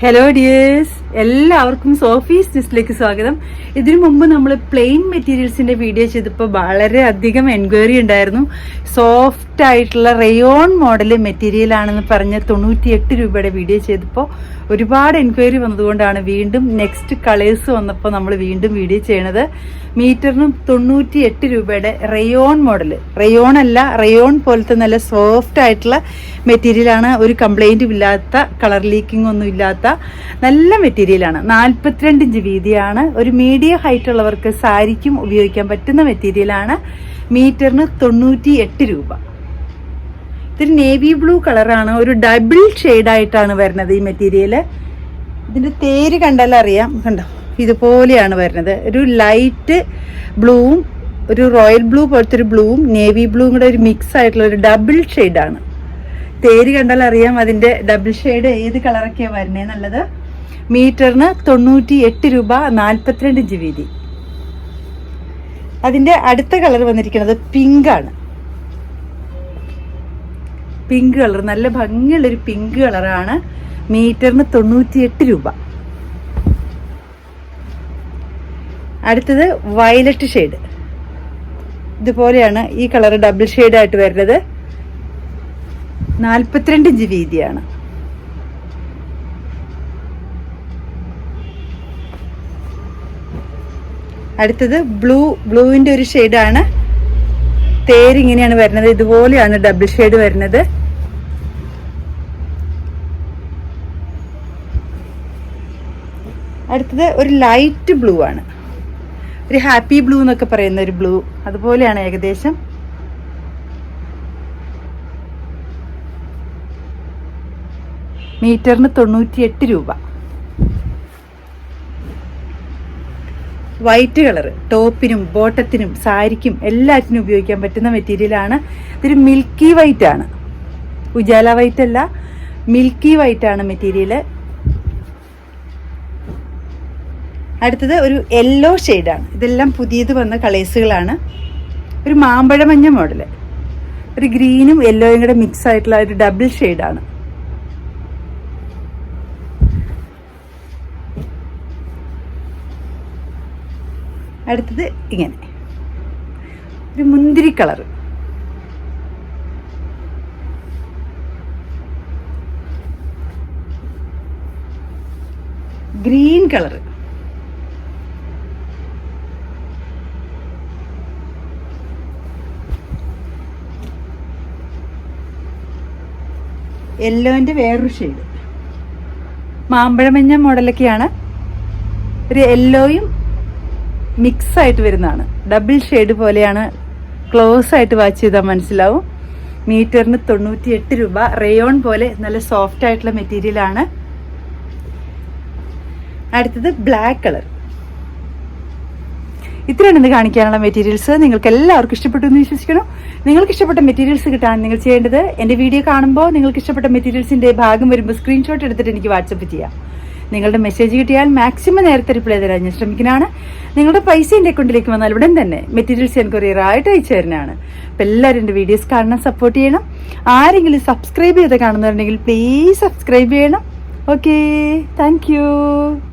Hello dears എല്ലാവർക്കും Sophie's ഡിസ്റ്റിലേക്ക് സ്വാഗതം. ഇതിനു മുമ്പ് നമ്മൾ പ്ലെയിൻ മെറ്റീരിയൽസിന്റെ വീഡിയോ ചെയ്തപ്പോൾ വളരെ അധികം എൻക്വയറി ഉണ്ടായിരുന്നു. സോഫ്റ്റ് ആയിട്ടുള്ള റയോൺ മോഡൽ മെറ്റീരിയൽ ആണെന്ന് പറഞ്ഞ് തൊണ്ണൂറ്റിയെട്ട് രൂപയുടെ വീഡിയോ ചെയ്തപ്പോൾ ഒരുപാട് എൻക്വയറി വന്നതുകൊണ്ടാണ് വീണ്ടും നെക്സ്റ്റ് കളേഴ്സ് വന്നപ്പോൾ നമ്മൾ വീണ്ടും വീഡിയോ ചെയ്യണത്. മീറ്ററിന് തൊണ്ണൂറ്റി എട്ട് രൂപയുടെ റയോൺ മോഡൽ റയോൺ അല്ല റയോൺ പോലത്തെ നല്ല സോഫ്റ്റ് ആയിട്ടുള്ള മെറ്റീരിയലാണ് ഒരു കംപ്ലൈന്റും ഇല്ലാത്ത കളർ ലീക്കിംഗ് ഒന്നും ഇല്ലാത്ത നല്ല മെറ്റീരിയലാണ്. നാൽപ്പത്തിരണ്ട് ഇഞ്ച് വീതിയാണ്. ഒരു മീഡിയം ഹൈറ്റ് ഉള്ളവർക്ക് സാരിക്കും ഉപയോഗിക്കാൻ പറ്റുന്ന മെറ്റീരിയലാണ്. മീറ്ററിന് തൊണ്ണൂറ്റി എട്ട് രൂപ. ഇതൊരു നേവി ബ്ലൂ കളറാണ്. ഒരു ഡബിൾ ആയിട്ടാണ് വരുന്നത് ഈ മെറ്റീരിയൽ ഇതിന്റെ തേര് കണ്ടാൽ അറിയാം. കണ്ടോ? ഇതുപോലെയാണ് വരുന്നത്. ഒരു ലൈറ്റ് ബ്ലൂവും ഒരു റോയൽ ബ്ലൂ പോലത്തെ ഒരു ബ്ലൂവും നേവി ബ്ലൂവും കൂടെ ഒരു മിക്സ് ആയിട്ടുള്ള ഒരു ഡബിൾ ഷെയ്ഡാണ്. തേര് കണ്ടാൽ അറിയാം അതിന്റെ ഡബിൾ ഷെയ്ഡ് ഏത് കളറൊക്കെയാണ് വരുന്നതെന്നുള്ളത് മീറ്ററിന് തൊണ്ണൂറ്റി എട്ട് രൂപ നാൽപ്പത്തിരണ്ട് ഇഞ്ച് വീതി അതിന്റെ അടുത്ത കളർ വന്നിരിക്കുന്നത് പിങ്കാണ് പിങ്ക് കളർ നല്ല ഭംഗിയുള്ളൊരു പിങ്ക് കളറാണ് മീറ്ററിന് തൊണ്ണൂറ്റിയെട്ട് രൂപ. അടുത്തത് വയലറ്റ് ഷെയ്ഡ്. ഇതുപോലെയാണ് ഈ കളർ ഡബിൾ ഷെയ്ഡായിട്ട് വരുന്നത്. നാൽപ്പത്തിരണ്ട് ഇഞ്ച് വീതിയാണ് അടുത്തത് ബ്ലൂ ബ്ലൂവിന്റെ ഒരു ഷെയ്ഡാണ്. തേര് ഇങ്ങനെയാണ് വരുന്നത്. ഇതുപോലെയാണ് ഡബിൾ ഷെയ്ഡ് വരുന്നത്. അടുത്തത് ഒരു ലൈറ്റ് ബ്ലൂ ആണ്. ഒരു ഹാപ്പി ബ്ലൂ എന്നൊക്കെ പറയുന്ന ഒരു ബ്ലൂ അതുപോലെയാണ് ഏകദേശം. മീറ്ററിന് തൊണ്ണൂറ്റി എട്ട് രൂപ. വൈറ്റ് കളർ ടോപ്പിനും ബോട്ടത്തിനും സാരിക്കും എല്ലാറ്റിനും ഉപയോഗിക്കാൻ പറ്റുന്ന മെറ്റീരിയലാണ് ഇതൊരു മിൽക്കി വൈറ്റ് ആണ്. ഉജാല വൈറ്റ് അല്ല മിൽക്കി വൈറ്റ് ആണ് മെറ്റീരിയൽ അടുത്തത് ഒരു യെല്ലോ ഷെയ്ഡാണ് ഇതെല്ലാം പുതിയത് വന്ന കളേഴ്സുകളാണ് ഒരു മാമ്പഴമഞ്ഞ മോഡൽ ഒരു ഗ്രീനും യെല്ലോയും കൂടെ മിക്സ് ആയിട്ടുള്ള ഒരു ഡബിൾ ഷെയ്ഡാണ് അടുത്തത് ഇങ്ങനെ. ഒരു മുന്തിരി കളർ. Green colour. യെല്ലോന്റെ വേറൊരു ഷെയ്ഡ് മാമ്പഴമഞ്ഞ മോഡലൊക്കെയാണ് ഒരു യെല്ലോയും മിക്സ് ആയിട്ട് വരുന്നതാണ്. ഡബിൾ ഷെയ്ഡ് പോലെയാണ്. ക്ലോസ് ആയിട്ട് വാച്ച് ചെയ്താൽ മനസ്സിലാവും. മീറ്ററിന് തൊണ്ണൂറ്റി എട്ട് രൂപ. റേയോൺ പോലെ നല്ല സോഫ്റ്റ് ആയിട്ടുള്ള മെറ്റീരിയൽ ആണ്. അടുത്തത് ബ്ലാക്ക് കളർ ഇത്രയാണ് ഇന്ന് കാണിക്കാനുള്ള മെറ്റീരിയൽസ് നിങ്ങൾക്ക് എല്ലാവർക്കും ഇഷ്ടപ്പെട്ടു എന്ന് വിശ്വസിക്കണം നിങ്ങൾക്ക് ഇഷ്ടപ്പെട്ട മെറ്റീരിയൽസ് കിട്ടാൻ നിങ്ങൾ ചെയ്യേണ്ടത് എന്റെ വീഡിയോ കാണുമ്പോൾ നിങ്ങൾക്ക് ഇഷ്ടപ്പെട്ട മെറ്റീരിയൽസിന്റെ ഭാഗം വരുമ്പോൾ സ്ക്രീൻഷോട്ട് എടുത്തിട്ട് എനിക്ക് വാട്സപ്പ് ചെയ്യാം. നിങ്ങളുടെ മെസ്സേജ് കിട്ടിയാൽ മാക്സിമം നേരത്തെ റിപ്ലൈ തരാൻ ഞാൻ ശ്രമിക്കുന്നതാണ്. നിങ്ങളുടെ പൈസ എന്റെ അക്കൗണ്ടിലേക്ക് വന്നാൽ ഉടൻ തന്നെ മെറ്റീരിയൽസ് ഞാൻ കൊറിയർ ആയിട്ട് അയച്ചു തരുന്നതാണ്. അപ്പം എല്ലാവരും എന്റെ വീഡിയോസ് കാണണം സപ്പോർട്ട് ചെയ്യണം. ആരെങ്കിലും സബ്സ്ക്രൈബ് ചെയ്ത് കാണുന്നുണ്ടെങ്കിൽ പ്ലീസ് സബ്സ്ക്രൈബ് ചെയ്യണം. Okay thank